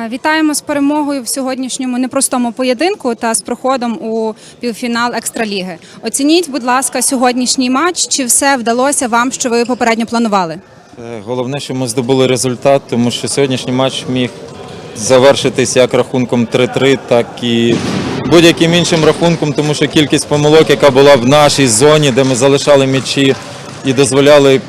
Е, Вітаємо з перемогою в сьогоднішньому непростому поєдинку та з проходом у півфінал екстраліги. Оцініть, будь ласка, сьогоднішній матч. Чи все вдалося вам, що ви попередньо планували? Е, Головне, що ми здобули результат, тому що сьогоднішній матч міг завершитись як рахунком 3-3, так і будь-яким іншим рахунком, тому що кількість помилок, яка була в нашій зоні, де ми залишали м'ячі і дозволяли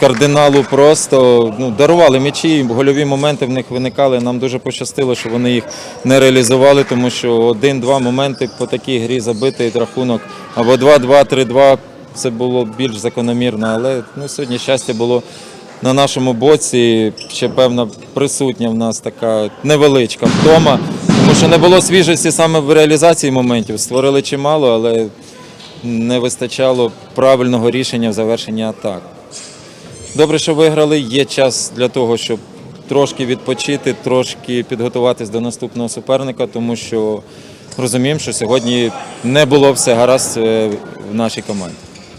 кардиналу просто ну, дарували м'ячі, гольові моменти в них виникали. Нам дуже пощастило, що вони їх не реалізували, тому що один-два моменти по такій грі забитий рахунок або 2-2, 3-2 це було більш закономірно. Але ну, сьогодні щастя було на нашому боці. Ще певна присутня в нас така невеличка втома, тому що не було свіжості саме в реалізації моментів. Створили чимало, але не вистачало правильного рішення в завершенні атак. Добре, що виграли. Є час для того, щоб трошки відпочити, трошки підготуватись до наступного суперника, тому що розуміємо, що сьогодні не було все гаразд е, в нашій команді.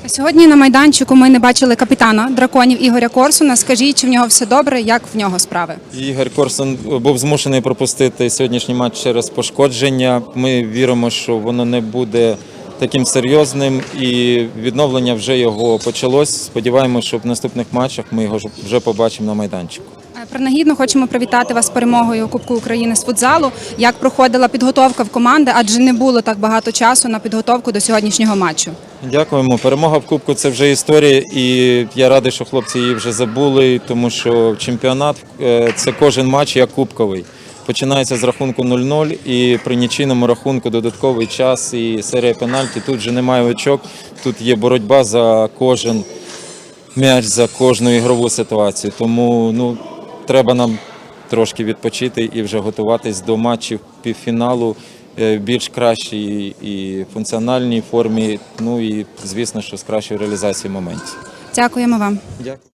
Сьогодні на майданчику ми не бачили капітана драконів Ігоря Корсуна. Скажіть, чи в нього все добре? Як в нього справи? Ігор Корсон був змушений пропустити сьогоднішній матч через пошкодження. Ми віримо, що воно не буде таким серйозним, і відновлення вже його почалось. Сподіваємося, що в наступних матчах ми його вже побачимо на майданчику. Е, Принагідно хочемо привітати вас з перемогою Кубку України з футзалу. Як проходила підготовка в команди, адже не було так багато часу на підготовку до сьогоднішнього матчу. Дякуємо. Перемога в Кубку це вже історія, і я радий, що хлопці її вже забули, тому що чемпіонат е, це кожен матч як кубковий. Починається з рахунку 0-0 і при нічийному рахунку додатковий час і серія пенальті. Тут вже немає очок, тут є боротьба за кожен м'яч, за кожну ігрову ситуацію. Тому ну, треба нам трошки відпочити і вже готуватись до матчів півфіналу е, більш кращій і функціональній формі. Ну і звісно, що з кращою реалізацією моментів. Дякуємо вам. Дякую.